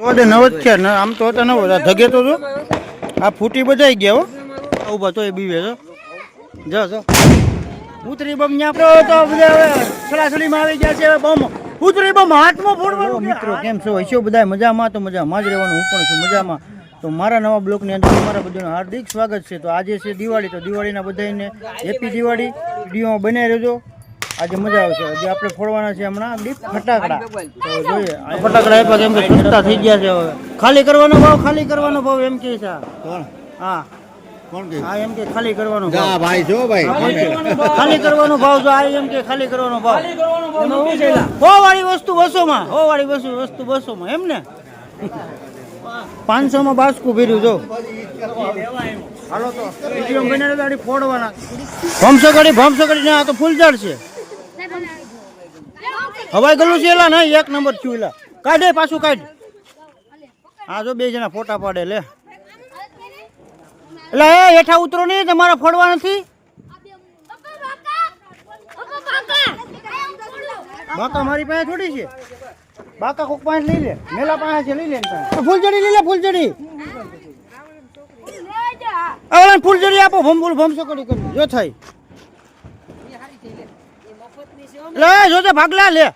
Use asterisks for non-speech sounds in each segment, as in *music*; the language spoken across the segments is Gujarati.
તો નવ જ છે ને આમ તો હતા નવ હતા ધગે તો જો. આ ફૂટી બધાઈ ગયા હો. ઊભા તો એ બીવે જો જો જો. ઉતરી બમ ન્યા તો તો બધા હવે સલાસલીમાં આવી ગયા છે હવે બમ. ઉતરી બમ હાથમાં ફોડવાનું મિત્રો કેમ છો? હશો બધા મજામાં? તો મજામાં જ રહેવાનું હું પણ છું મજામાં. તો મારા નવા બ્લોકની અંદર તમારા બધાનું હાર્દિક સ્વાગત છે. તો આજે છે દિવાળી તો દિવાળીના બધાને હેપી દિવાળી. વિડીયોમાં બનાવી રહેજો. આજે મજા આવશે આજે આપણે ફોડવાના છે હમણાં દીપ ફટાકડા. તો જોઈએ ફટાકડા આપ્યા કેમ કે સસ્તા થઈ ગયા છે હવે. ખાલી કરવાનો ભાવ ખાલી કરવાનો ભાવ એમ કે છે આ. હા. હા એમ કે ખાલી કરવાનો ભાવ. ભાઈ જો ભાઈ. ખાલી કરવાનો ભાવ. જો આ એમ કે ખાલી કરવાનો ભાવ. હો વાળી વસ્તુ બસો માં હો વાળી વસ્તુ વસ્તુ બસોમાં. એમ ને? પાંચસો માં બાસકું ભર્યું જો. હાલો તો. ફોડવાના ભમસો ગાડી ભમસો ગાડી આ તો ફૂલઝાડ છે. હવાઈ ગલું છે એલા નહીં એક નંબર થયું એલા. કાઢે પાછું કાઢ. હા જો બે જણા ફોટા પાડે લે. એટલે એ હેઠા ઉતરો નહીં તમારે ફોડવા નથી. બાકા મારી પાસે થોડી છે. બાકા કોક પાસે લઈ લે. મેલા પાસે છે લઈ લે ફૂલજડી લઈ લે ફૂલજડી. ફૂલજડી આપો ભમફૂલ ભમસો કરી. જો થાય. લે જોતે ભાગલા લે.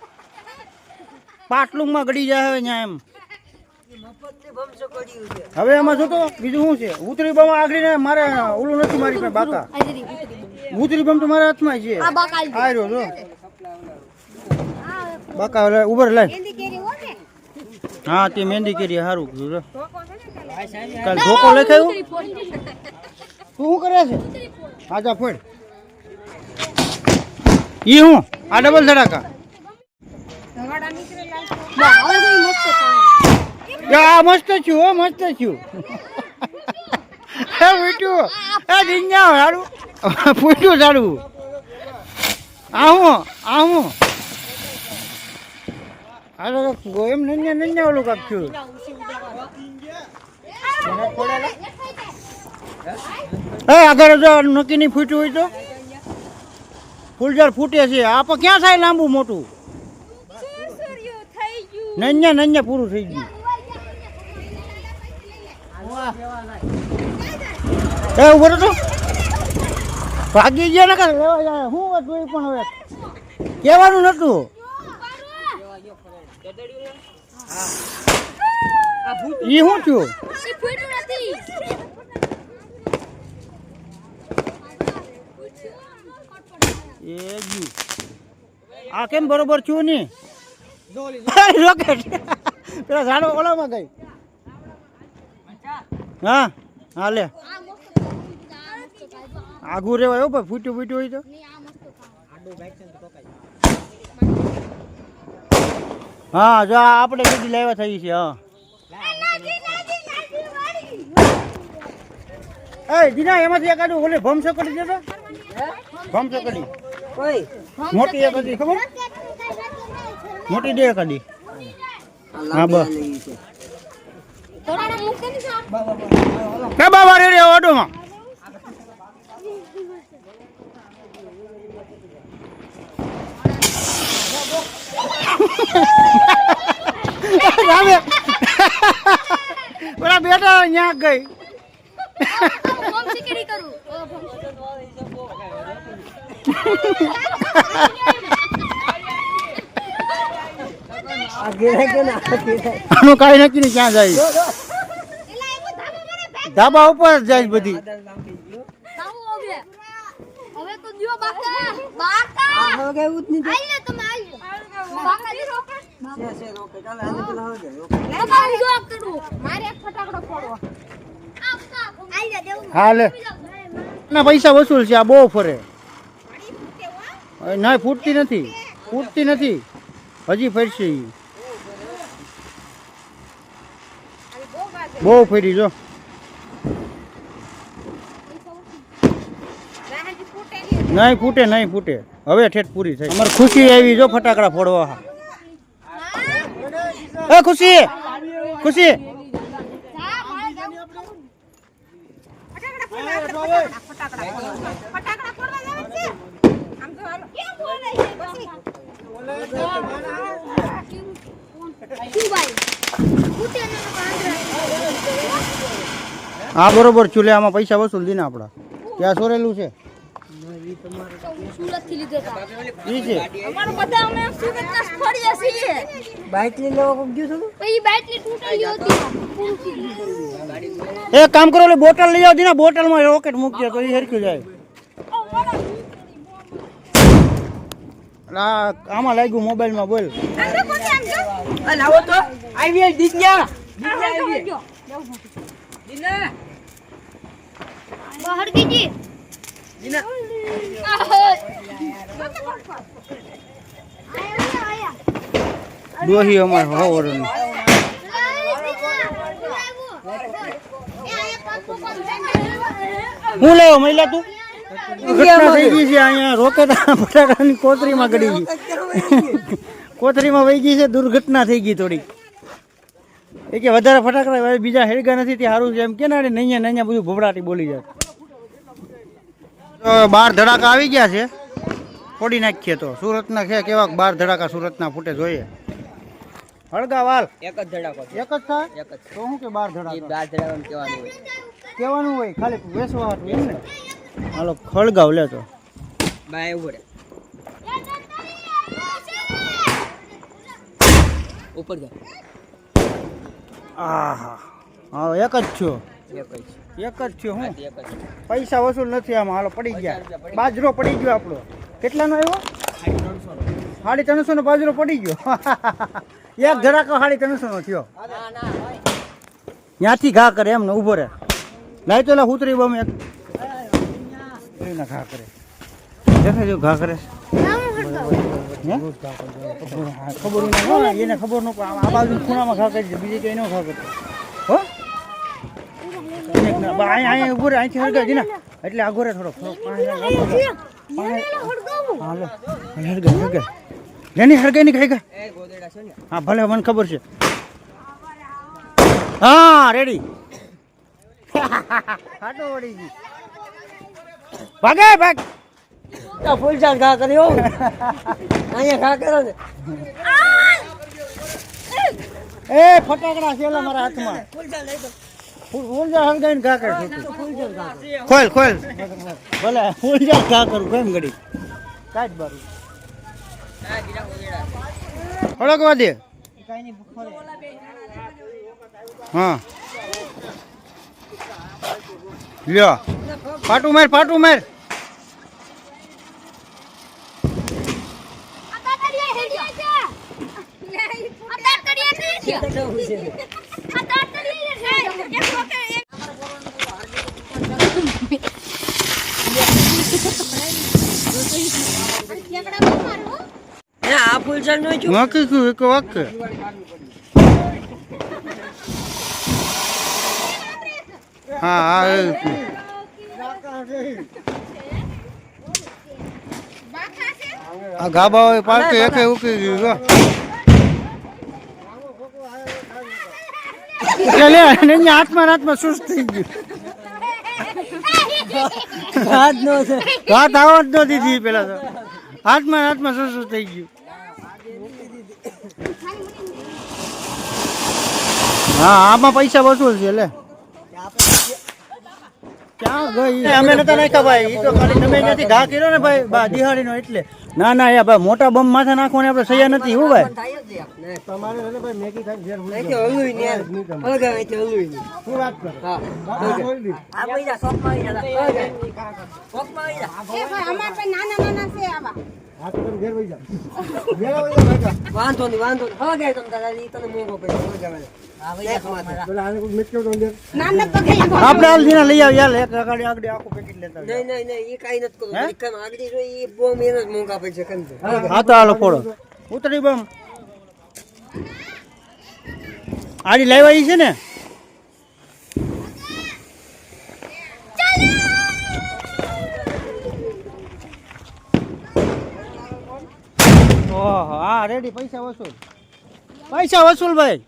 પાટલુંગમાં ગડી જાય હવે ન્યા એમ. હવે એમાં જોતો બીજું શું છે? ઉતરી બમ આગળ મારે ઓલું નથી મારી પાસે બાકા. ઉતરી બમ તો મારા હાથમાં છે. આ રહ્યો જો. બાકા હવે ઉભર લે. હા તે મહેંદી કેરી સારું કીધું લે. કાલ ધોકો લખાયું? તું શું કરે છે? આજા ફોડ. ઈ હું આ ડબલ ધડાકા. આ મસ્ત છું, હો, મસ્ત છું. એ ફૂટ્યું એ ડીંગા સારું. ફૂટ્યું સારું આ તો ગોયમ નન્યા નન્યા ઓલું કાક છું એ આગળ જો નક્કી નહીં ફૂટ્યું હોય તો. ફૂલઝાડ ફૂટે છે. આ પણ ક્યાં થાય લાંબુ મોટું? નન્ય નન્ય પૂરું થઈ ગયું. એ ઊભો તો. ભાગી ગયા ને લેવા જાય શું વાત જોઈ પણ હવે? કહેવાનું નતું ઈ શું થયું? એ જી આ કેમ બરોબર છું નહીં? *laughs* રોકેટ. પેલા ઝાડો ઓલામાં ગઈ. હા હા, લે. આઘું રેવાય હો ભાઈ, ફૂટ્યું ફૂટ્યું હોય તો. હા, જો આપણે બીજી લાવ્યા થઈ છે, હા. એ, દીના, એમાંથી એકાદું ઓલે ભમસો કરી દેતો ભમસો કરી મોટી એક હતી ખબર? મોટી દે એકાદી હા બસ. કે બાબા રેડી ઓડોમાં. રામે પેલા બેટા ન્યા ગઈ. આનું નક્કી નહીં, ક્યાં જાય? ધાબા ઉપર જાય બધી. હવે તો દિયો બાકા બાકા આઈ લે તમે આઈ લે બાકા દી રોકે બાકા દી જોક કરું મારે એક ફટાકડો ફોડવો આઈ લે દેવું હા લે ના, પૈસા વસૂલ છે, આ બહુ ફરે. ના ફૂટતી નથી. ફૂટતી નથી. હજી ફરશે બહુ ફરી જો. નહીં ફૂટે નહીં ફૂટે. હવે ઠેઠ પૂરી થઈ. અમારે ખુશી આવી જો ફટાકડા ફોડવા. એ ખુશી ખુશી. ફટાકડા હા બરોબર ચૂલે આમાં પૈસા વસૂલ દીને આપડા ત્યાં સોરેલું છે. એક કામ કરો બોટલ લઈ આવતી બોટલમાં રોકેટ મૂકજો તો એ જાય. આ આમાં લાગ્યું મોબાઈલમાં બોલ. લાવો તો. આવી દીકન્યા આંધળો કોને બહાર ગઈ આહો. આયા, આયા. દોહી અમારે હવરની એ આયા પાછો પાછો. હું લેવો મહિલા તું? ઘટના થઈ ગઈ છે અહીંયા રોકેટ ફટાકડાની કોથરીમાં ગડી ગઈ. કોથરીમાં વહી ગઈ છે દુર્ઘટના થઈ ગઈ થોડી એ કે વધારે ફટાકડા બીજા હેડગા નથી તે સારું છે. એમ કે ને નહીં નૈયા બધું ભભડાટી બોલી જાય. તો બાર ધડાકા આવી ગયા છે. ફોડી નાખીએ તો. સુરતના છે કેવા બાર ધડાકા સુરતના ફૂટે જોઈએ. હળગા વાલ. એક જ ધડાકો એક જ થાય એક જ તો હું કે બાર ધડાકા? બાર ધડાકા કહેવાનું હોય. કહેવાનું હોય ખાલી વેસવા હતું એમ ને હાલો ખળગાવ લે તો. બાય એવું ઉપર જા. આહા. હા એક જ છો. એક જ. છો હું? પૈસા વસૂલ નથી આમાં હાલો પડી ગયા. બાજરો પડી ગયો આપણો. કેટલાનો આવ્યો? સાડી ત્રણસો નો. બાજરો પડી ગયો. *laughs* એક ધડાકો સાડી ત્રણસો નો થયો ત્યાંથી ઘા કરે એમને ઊભો રહે લાઈ તો લા ઉતરી બમ એક એના ઘા કરે. દેખાય જો ઘા કરે ખબર એને ખબર ન પડે. આ બાજુ ખૂણામાં ઘા કરી બીજી કઈ ન ઘા કરતો હો? અહીંયા અહીંયા રહે અહીંથી હળગાવી ને એટલે આગોરે થોડો લેની હળગાઈ ની ખાઈ ગા એ ગોદડા છે ને. હા ભલે મને ખબર છે. હા રેડી હાટો વળી ગઈ ભાગે ભાગ. ફૂલ ચાલ ઘા કર્યો અહીંયા ઘા કરો ને. એ ફટાકડા છેલા મારા હાથમાં. ફૂલ ચાલ લઈ તો ફૂલ ફૂલ જા હળગાઈને ઘા કર ખોલ ખોલ. ભલે ફૂલ જા ઘા કરું કેમ ઘડી બારું. દે. હા. લ્યો. પાટું માર પાટું માર. આ તાતડીએ હેડ્યો છે. વાક તાતડીએ હા આ ગાબા હોય પાકે એક ઉકી ગયું જો. એટલે લે અને અહીંયા હાથમાં હાથમાં સુસ્ત થઈ ગયું. હાથ નો હાથ આવવા જ નહોતી થઈ પેલા તો. હાથમાં હાથમાં સુસ્ત થઈ ગયું. હા આમાં પૈસા વસૂલ છે લે. ક્યાં ગઈ? અમે નતા નાખ્યા ભાઈ એ તો ખાલી તમે અહીંયાથી ઘા કર્યો ને ભાઈ, બા, દિહાડીનો એટલે. ના ના યા ભાઈ મોટા બમ માથે નાખવાની આપણે સહ્યા નથી હું ભાઈ તમારે એટલે ભાઈ મેગી ખાઈ ઘેર હલવી ને હલગા અહીંથી હલવી ને શું વાત કરે હા આ પૈસા શોપમાં આવી જા શોપમાં આવી જા એ ભાઈ, અમાર પાસે નાના નાના છે આવા. વાંધો નહીં વાંધો નહીં તમ તને મોંઘો આપણે હાલ દીના લઈ આવ યાર એક આગળ આગળ આખું પેકેટ લેતા. નહીં નહીં નહીં એ કાંઈ નથી કરતું આગળ જોઈ એ બોમ્બ એને જ મોંઘા હા, તો હાલો ફોડો. ઉતરી બમ. આડી લાવ્યા ઈ છે ને? ઓહો, હા રેડી પૈસા વસૂલ. પૈસા વસૂલ ભાઈ.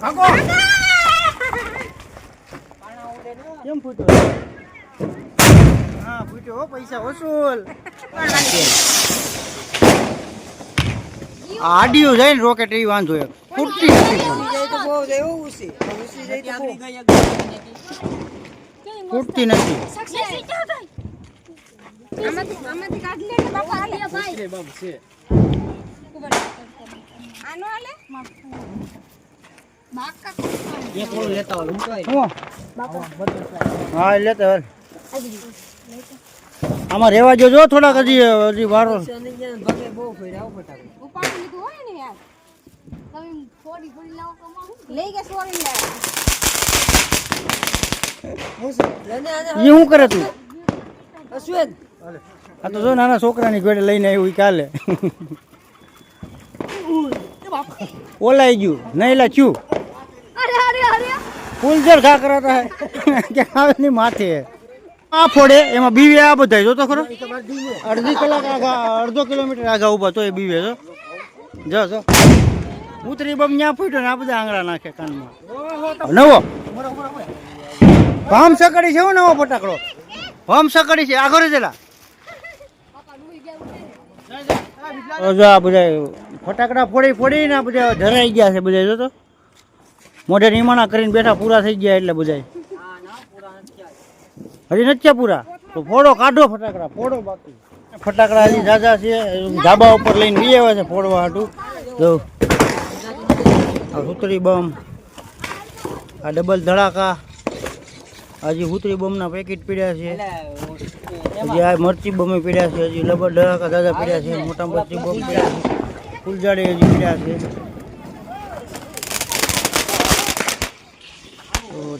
ભાગો. કેમ ફૂટ્યો? હા ફૂટ્યો પૈસા વસૂલ. આડિયું જાય ને રોકેટ એ વાંધો એક ફૂટતી નથી. ફૂટતી નથી. સક્સેસ ક્યાં આનો હાલે બાકા એક ઓલું લેતા હોય હું હા એ લેતા હાલ. આમાં રેવા જોજો થોડાક હજી હજી વારો. એ શું? કરે તું? આ તો જો નાના છોકરાની ગોડે લઈને આવ્યું કાલે. ઓલાઈ ગયું નહીં લા અરે ફૂલઝર ઘા કરાતા હે. કે આવે માથે. આ ફોડે એમાં બીવે આ બધા જો તો ખરો? અડધી કલાક આગા અડધો કિલોમીટર આગા ઊભા તો એ બીવે જો. જો જો. ઉતરી બમ ન્યા ફૂટ્યો ને આ બધા આંગળા નાખે કાનમાં. નવો. ભામ સકડી છે નવો ફટાકડો. ભામ સકડી છે. આગળ જલા. જો આ બધા ફટાકડા ફોડી ફોડીને આ બધા ધરાઈ ગયા છે બધા તો. મોઢે નિમાણા કરીને બેઠા પૂરા થઈ ગયા એટલે બધા હજી નથી પૂરા? તો ફોડો, કાઢો ફટાકડા, ફોડો બાકી. ફટાકડા હજી ઝાઝા છે, ધાબા ઉપર લઈને બી આવ્યા છે ફોડવા હાટું. જો. આ હુતરી બમ, આ ડબલ ધડાકા. હજી હુતરી બમના પેકેટ પીડ્યા છે. હજી આ મરચી બમે પીડ્યા છે, હજી ડબલ ધડાકા દાદા પીડ્યા છે, મોટા મરચી બમ પીડ્યા છે. ફૂલઝાડે હજી છે.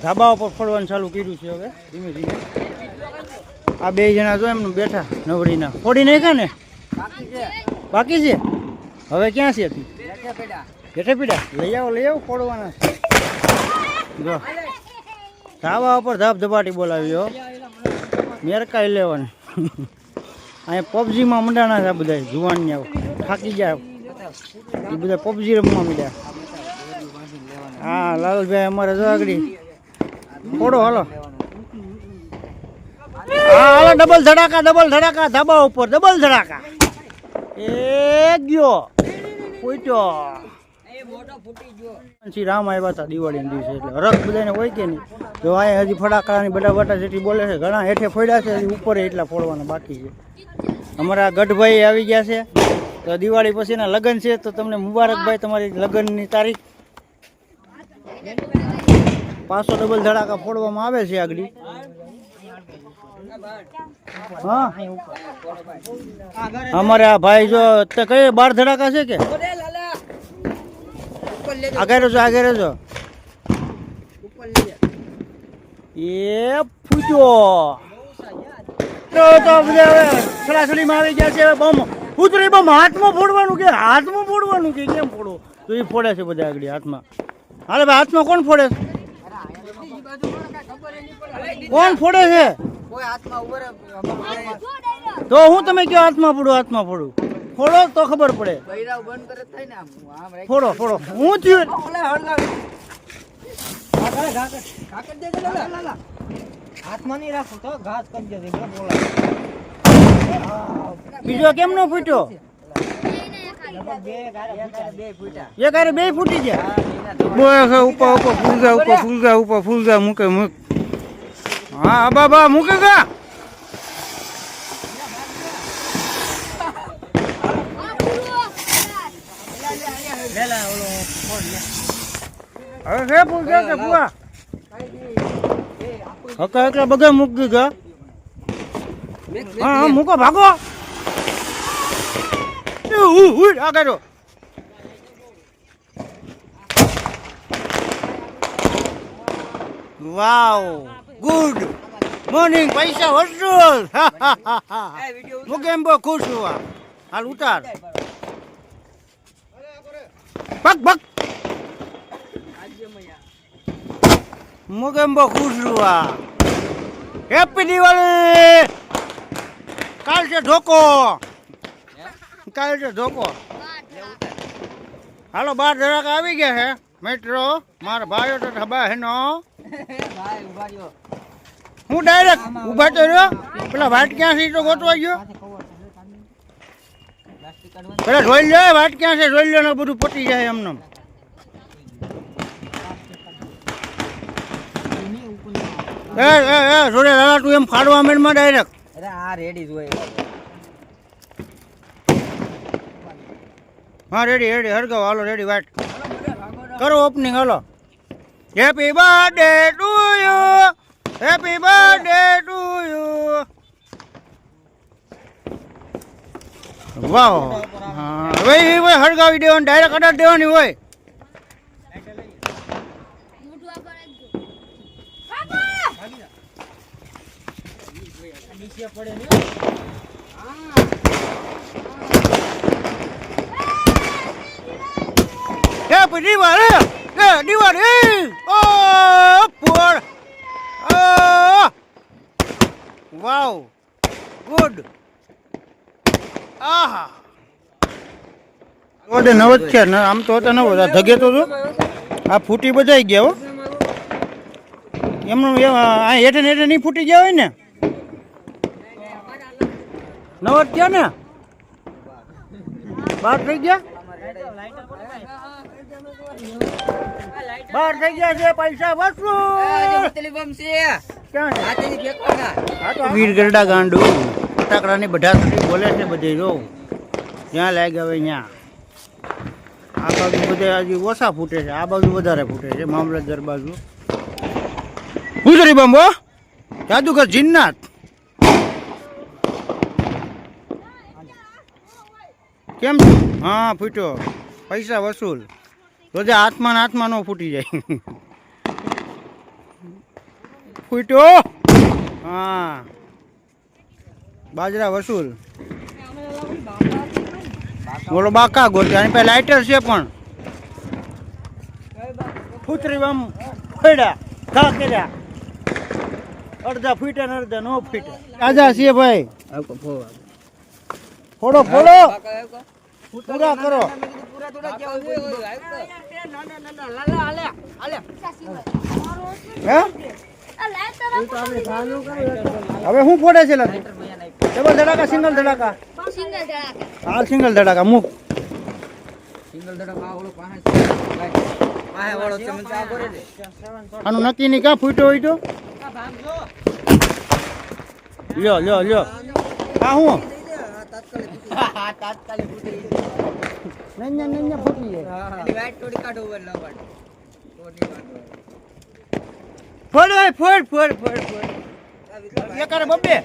ધાબા ઉપર ફોડવાનું ચાલુ કર્યું છે હવે, ધીમે ધીમે. આ બે જણા જો એમનું બેઠા નવડીના ફોડી નાખ્યા ને? બાકી છે? હવે ક્યાં છે જેઠે પીડા. લઈ આવો લઈ આવો, ફોડવાના જો. ધાબા ઉપર ધાબ ધબાટી બોલાવ્યો મેરકા ઇલેવન અહીંયા પબજીમાં મંડાણા છે બધા જુવાનની આવો. થાકી ગયા એ બધા પબજી રમવા મળ્યા હા, લાલભાઈ અમારે જો આગળ. ફોડો હાલો. હાલો ડબલ ધડાકા ડબલ ધડાકા, ધાબા ઉપર ડબલ ધડાકા. એ ગયો. પૂટ્યો શ્રી રામ આવ્યા હતા દિવાળીના એટલે હરખ બધાને હોય કે નહીં? જો અહીંયા હજી ફટાકડાની બધા બટા જેટલી બોલે છે, ઘણા હેઠે ફોડ્યા છે ઉપર એટલા ફોડવાના બાકી છે. અમારા ગઢભાઈ આવી ગયા છે. તો દિવાળી પછીના લગ્ન છે, તો તમને મુબારકભાઈ તમારી લગ્નની તારીખ. પાંચસો ડબલ ધડાકા ફોડવામાં આવે છે આગળ. અમારે આ ભાઈ જો કઈ બાર ધડાકા છે કે? આગળ રહેજો આગળ રહેજો. એ ફૂટ્યો. તો બધા આવી ગયા છે બમ. ઉતરી બમ હાથમાં ફોડવાનું કે હાથમાં ફોડવાનું કે કેમ ફોડવું તો એ ફોડે છે બધા આગળ હાથમાં. હાલે ભાઈ, હાથમાં કોણ ફોડે છે? કોણ ફોડે છે? તો હું તમે કયો હાથમાં ફોડું હાથમાં ફોડું? ફોડો તો ખબર પડે. ફોડો ફોડો. હું થયું હાથમાં નહીં રાખું તો ઘાસ કરી દેજે બરાબર બોલા. બીજો કેમ નો ફૂટ્યો? બે એક હારે બે ફૂટી ગયા. બોય ઉપર ઉપર ફૂલગા ઉપર ફૂલગા ઉપર ફૂલગા મૂકે, મૂક. હા બાબા, મૂકે ગા હવે છે કે ફુવા? હકા એકલા બધા મૂકી ગયા હા હા મૂકો ભાગો. આ ઉ વાવ ગુડ. મોર્નિંગ પૈસા વસૂલ. હું કેમ બહુ ખુશ છું હાલ ઉતાર. પગ પગ હું કેમ બહુ ખુશ છું હેપી દિવાળી કાલ છે ધોકો કાલ છે ધોકો હાલો, બાર જરાક આવી ગયા છે મિત્રો, મારા ભાઈઓ તો ઢબા હેનો હું ડાયરેક્ટ ઊભા તો રહ્યો. પેલા વાટ ક્યાં છે તો ગોતવા ગયો? પેલા જોઈ લે, વાટ ક્યાં છે? જોઈ લે બધું પતી જાય એમને એ એ જોડે દાદા તું એમ ફાડવા મેળમાં ડાયરેક્ટ અરે આ રેડી જોઈએ હા રેડી રેડી હરગાવ હાલો રેડી વાટ કરો opening hello. Happy birthday to you happy birthday to you વાહ. હા ભાઈ હળગાવી દેવાની ડાયરેક્ટ અડાડ દેવાની હોય મોટું આ કરાવી દો બાબા દિવાળી એ દિવાળી ઓ પોર વાવ. ગુડ. આહા. ઓડે નવ જ છે ને આમ તો હતા નવ હતા ધગે તો જો. આ ફૂટી બધાઈ ગયા હો. એમનું આ હેઠે ને હેઠે નહીં ફૂટી ગયા હોય ને? નવ થયા ને? બાર થઈ ગયા? બાર થઈ ગયા છે પૈસા વસૂલ વીર ગરડા ગાંડુ. ફટાકડાની બધા બોલે છે બધે જો. જ્યાં લાગ્યા હવે ત્યાં. આ બાજુ બધે હજી ઓછા ફૂટે છે આ બાજુ વધારે ફૂટે છે મામલતદાર બાજુ. ગુજરી બંબો. જાદુગર જીન્નાથ કેમ? છો હા ફૂટ્યો. પૈસા વસૂલ. રોજે હાથમાં ને હાથમાં નો ફૂટી જાય. ફૂટ્યો? હા. બાજરા વસૂલ. બોલો બાકા ગોતે. આની પાસે લાઇટર છે પણ. ફૂતરી આમ ફોડ્યા. ઘા કર્યા. અડધા ફૂટ્યા ને અડધા નો ફૂટ્યા. આજા છે ભાઈ. ફોડો. ફોડો પૂરા કરો પૂરા થોડા કેવું હે આ લાઈટ હવે શું ફોડે છે લા તું? ડબલ ધડાકા સિંગલ ધડાકા તરફ સિંગલ ધડાકા હાલ સિંગલ ધડાકા મૂક આનું નક્કી નહીં ક્યાં ફૂટ્યો હોય તો લ્યો લ્યો લ્યો આ હું હા તાત્કાલિક ઉતરી નૈયા નૈયા ફૂટી જાય એની વાઈટ થોડી કાઢો ઉપર ન કાઢો તો નહીં વાંધો. ફોડ ભાઈ ફોડ ફોડ ફોડ ફોડ. એકારે બબ્બે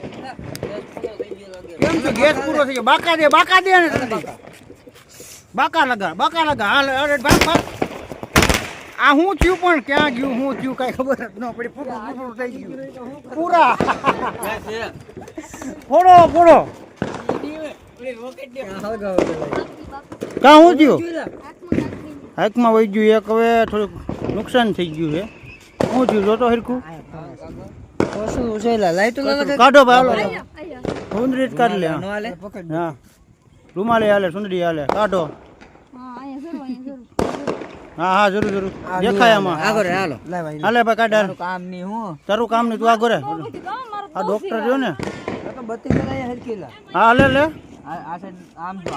કેમ છે ગેસ પૂરો થઈ ગયો. બાકા દે બાકા દે ને જલ્દી બાકા લગા બાકા લગા. હાલ અરે ભાગ ભાગ. આ હું થયું પણ ક્યાં ગયું હું થયું કઈ ખબર જ ન પડી. પૂરું પૂરું થઈ ગયું. પૂરા. ફોડો ફોડો. કા હું થયું? હાઈકમાં વહી ગયું, એક હવે થોડુંક નુકસાન થઈ ગયું છે. શું થયું? જોતો હરખું? કાઢો ભાઈ સુંદરી જ કાઢ લે, હા. રૂમાલે હાલે, સુંદરી હાલે. કાઢો. હા હા હા જરૂર જરૂર. દેખાય આમાં. આગળ હાલો હાલે ભાઈ, કાઢ કામ નહીં હું તારું કામ નહીં, તું આગો રે બહુ બધું કામ મારું આ ડોક્ટર જો ને. હા લે લે આ આ સાઈડ આમ જો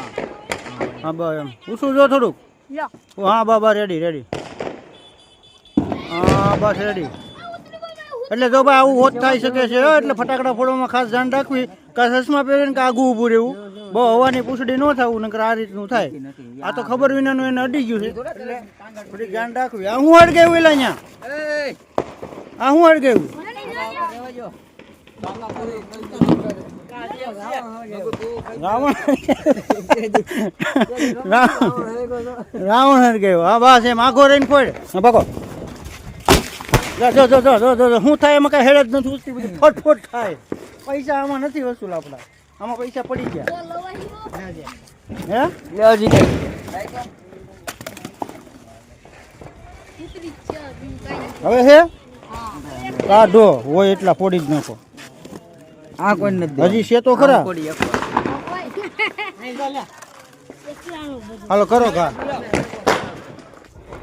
હા બા એમ. પૂછું જો થોડુંક. હા બા બા રેડી રેડી હા બસ રેડી એટલે જો ભાઈ આવું હોત થઈ શકે છે એટલે ફટાકડા ફોડવામાં ખાસ ધ્યાન રાખવી. કાં ચશ્મા પહેરીને કે આગું ઊભું રહેવું. બહુ હવાની પૂછડી ન થવું નકર આ રીતનું થાય. આ તો ખબર વિનાનું એને અડી ગયું છે. એટલે થોડી ધ્યાન રાખવી. આ હું અડગાયું એલા અહીંયા આ હું અડગાવ્યું રાવણ રાવણ અડગાવ્યો હા બસ એમ આખો રહીને ફોડ હા પકો જો જો જો જો જો જો શું થાય એમાં કઈ હેડ જ નથી ઉઠતી બધી ફટ ફટ થાય પૈસા આમાં નથી વસૂલ આપણા આમાં પૈસા પડી ગયા ગયો. હે લેવા જી કઈ. ઉતરી જ છે, બીજું કાંઈ નથી. હવે હે હા. કાઢો હોય એટલા પડી જ નાખો આ કોઈ નથી હજી છે તો ખરા? હાલો કરો કા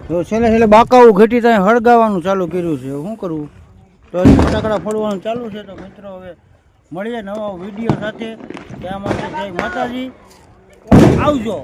તો છેલ્લે છેલ્લે બાકાવું ઘટી ત્યાં હળગાવાનું ચાલુ કર્યું છે. શું કરવું તો હજી ફટાકડા ફોડવાનું ચાલુ છે તો મિત્રો હવે મળીએ નવા વીડિયો સાથે. ત્યાં માટે જય માતાજી. આવજો.